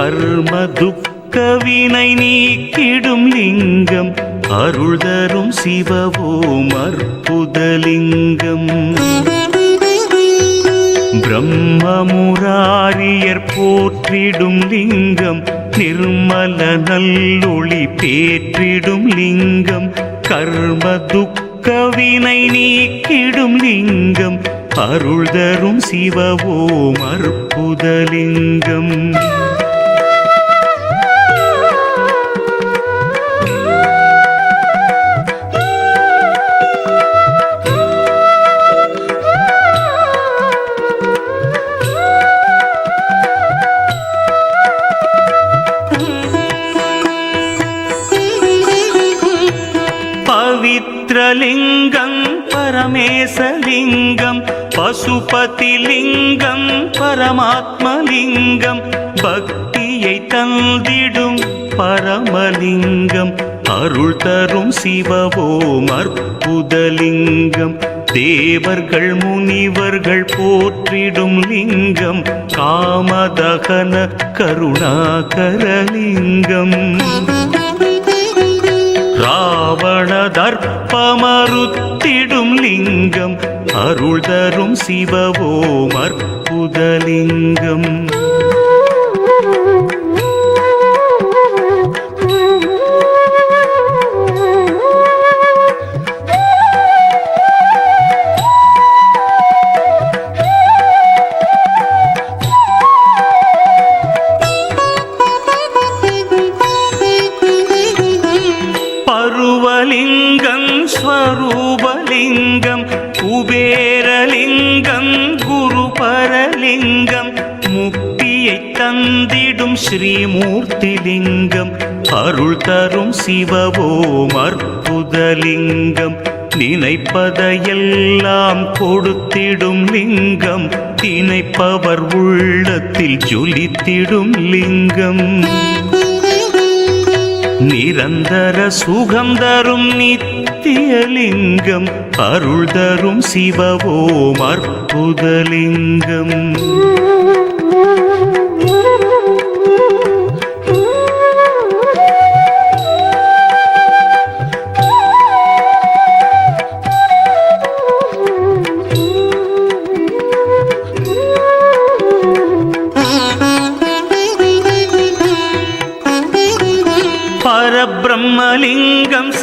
கர்ம துக்கவினை நீக்கிடும் லிங்கம் அருள் தரும் சிவவோம் அற்புதலிங்கம் பிரம்மமுராரியர் போற்றிடும் லிங்கம் நிர்மல நல்லொளி பேற்றிடும் லிங்கம் கர்ம துக்கவினை நீக்கிடும் லிங்கம் அருள் தரும் சிவவோம் அற்புதலிங்கம் தந்திடும் பரமலிங்கம். அருள் தரும் சிவவோம் அற்புதலிங்கம் தேவர்கள் முனிவர்கள் போற்றிடும் லிங்கம். காமதகன கருணாகரலிங்கம். ராவண தர்ப்பமறுத்திடும் லிங்கம். அருள் தரும் சிவவோம் அற்புதலிங்கம் ரூபலிங்கம் குபேரலிங்கம் குரு பரலிங்கம் முக்தியை தந்திடும் ஸ்ரீமூர்த்திலிங்கம் அருள் தரும் சிவவோம் அற்புதலிங்கம் நினைப்பதையெல்லாம் கொடுத்திடும் லிங்கம் திணைப்பவர் உள்ளத்தில் ஜொலித்திடும் லிங்கம். நிரந்தர சுகம் தரும் நித்த நித்தியலிங்கம் அருள் தரும் சிவவோம் அற்புதலிங்கம்.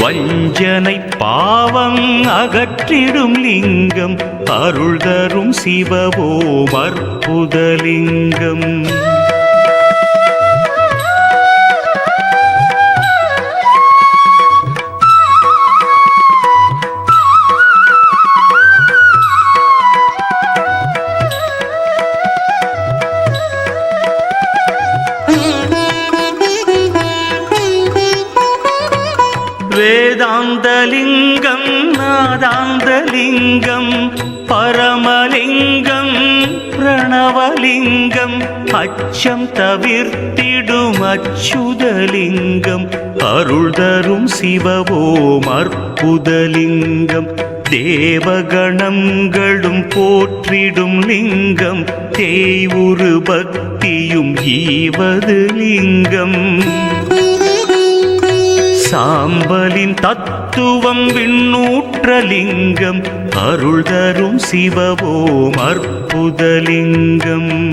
வஞ்சனை பாவம் அகற்றிடும் லிங்கம் அருள் தரும் சிவவோம் அற்புதலிங்கம். அச்சம் தவிர்த்திடும் அச்சுதலிங்கம் அருள் தரும் சிவவோம் அற்புதலிங்கம். தேவகணங்களும் போற்றிடும் லிங்கம். தேய்வுரு பக்தியும் ஈவது லிங்கம். சாம்பலின் தத்துவம் விண்ணூற்றலிங்கம் அருள் தரும் சிவவோம் அற்புதலிங்கம்.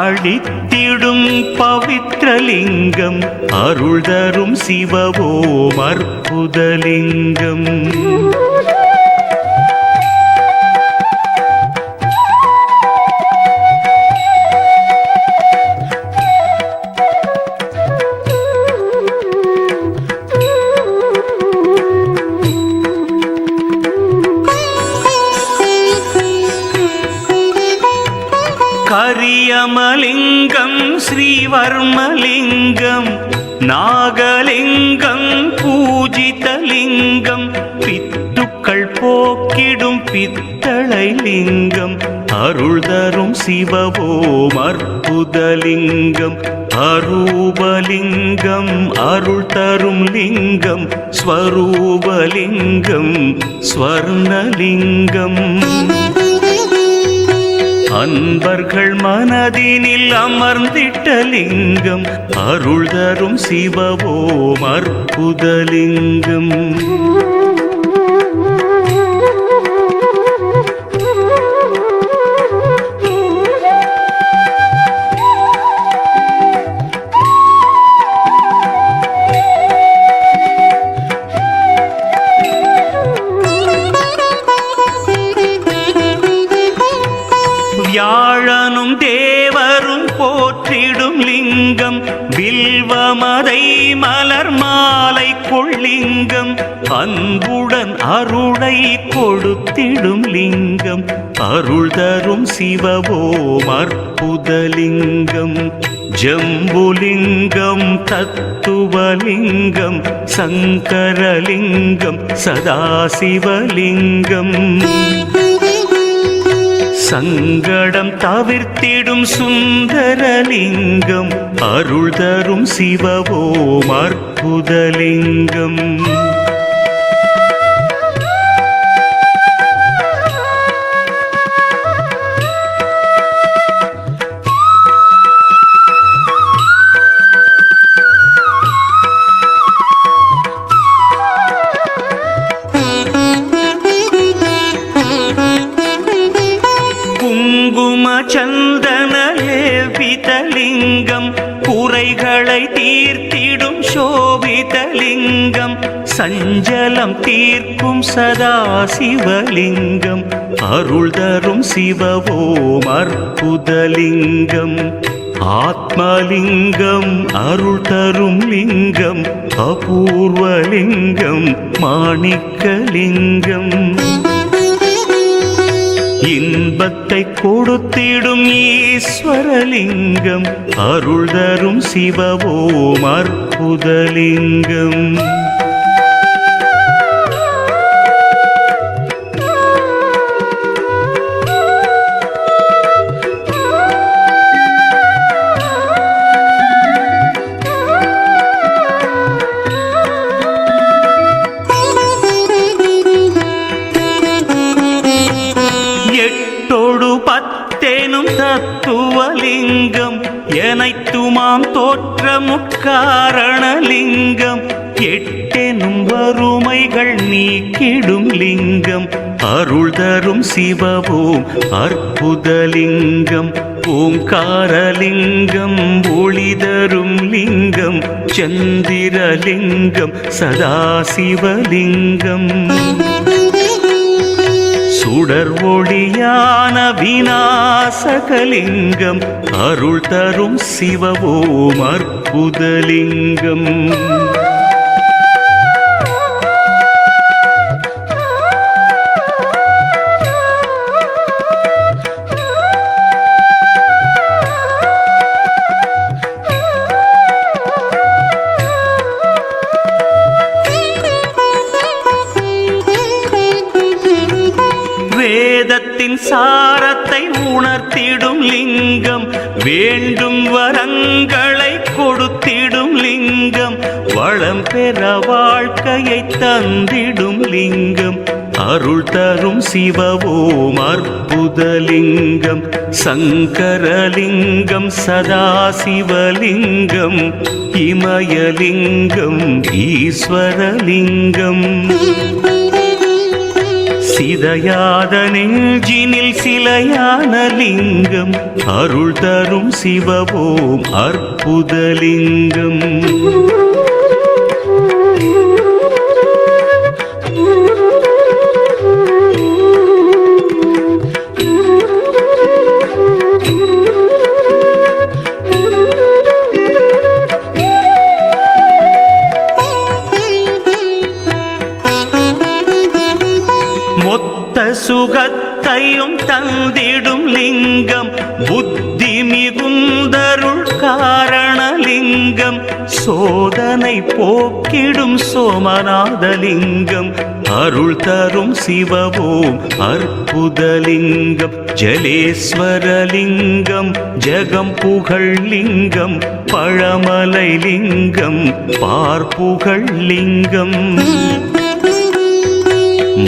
அழித்திடும் பவித்ரலிங்கம் அருள் தரும் சிவவோம் அற்புதலிங்கம். நாகலிங்கம் பூஜிதலிங்கம் பித்துக்கள் போக்கிடும் பித்தளை லிங்கம் அருள் தரும் சிவவோம் அற்புதலிங்கம் அரூபலிங்கம் அருள் தரும் லிங்கம் ஸ்வரூபலிங்கம் ஸ்வர்ணலிங்கம். அன்பர்கள் மனதினில் அமர்ந்திட்ட லிங்கம் அருள் தரும் சிவவோம் அற்புதலிங்கம். லிங்கம் அன்புடன் அருளை கொடுத்திடும் லிங்கம். அருள் தரும் சிவவோம் அற்புதலிங்கம் ஜம்புலிங்கம் தத்துவலிங்கம் சங்கரலிங்கம் சதாசிவலிங்கம் சங்கடம் தவிர்த்திடும் சுந்தரலிங்கம் அருள் தரும் சிவவோம் அற்புதலிங்கம் குங்கும சந்தன குறைகளை தீர்த்திடும் சோபிதலிங்கம் சஞ்சலம் தீர்க்கும் சதா சிவலிங்கம் அருள் தரும் சிவவோம் அற்புதலிங்கம். ஆத்மலிங்கம் அருள் தரும் லிங்கம் அபூர்வலிங்கம் மாணிக்கலிங்கம். இன்பத்தை கொடுத்திடும் ஈஸ்வரலிங்கம் அருள் தரும் சிவவோம் அற்புதலிங்கம். எனைத்துமாம் தோற்ற முக்காரணலிங்கம். எட்டெனும் வறுமைகள் நீக்கிடும் லிங்கம். அருள் தரும் சிவபோம் அற்புதலிங்கம். ஓங்காரலிங்கம் ஒளி தரும் லிங்கம். சந்திரலிங்கம் சதாசிவலிங்கம். சுடர் ஒளியான விநாசகலிங்கம் அருள் தரும் சிவவோம் அற்புதலிங்கம். லிங்கம் வளம் பெற வாழ்க்கையை தந்திடும் லிங்கம். அருள் தரும் சிவவோம் அற்புதலிங்கம் சங்கரலிங்கம் சதாசிவலிங்கம் இமயலிங்கம் ஈஸ்வரலிங்கம் சிதையாத நெஞ்சினில் சிலையான லிங்கம் அருள் தரும் சிவவோம் அற்புதலிங்கம். சுகத்தையும் தந்திடும் லிங்கம் புத்தி மிகுந்தருள் காரணலிங்கம் சோதனை போக்கிடும் சோமநாதலிங்கம் அருள் தரும் சிவவோம் அற்புதலிங்கம் ஜலேஸ்வரலிங்கம் ஜெகம் புகழ் லிங்கம் பழமலை லிங்கம் பார்ப்புகழ் லிங்கம்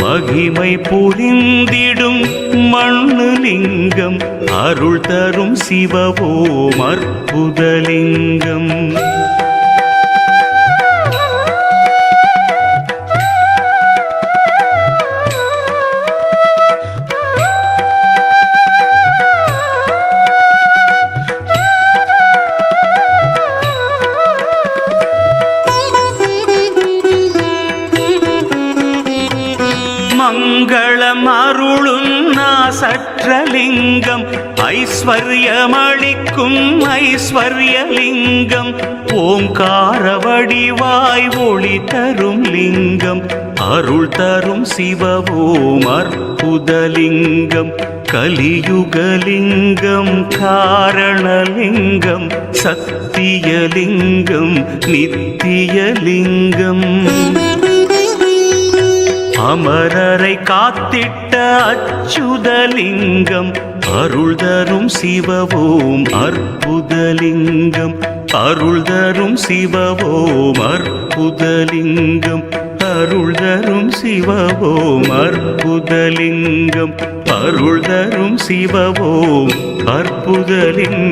மகிமை புரிந்திடும் மண்ணு லிங்கம் அருள் தரும் சிவவோம் அற்புதலிங்கம். அருள் தரும் சிவவோம் அற்புதலிங்கம் கலியுகலிங்கம் காரணலிங்கம் சத்தியலிங்கம் நித்தியலிங்கம். அமரரை காத்திட்ட அச்சுதலிங்கம் அருள் தரும் சிவவோம் அற்புதலிங்கம் அருள் தரும் சிவவோம் அற்புதலிங்கம். அருள் தரும் சிவவோம். அற்புதலிங்கம். அருள் தரும் சிவவோம். அற்புதலிங்கம்.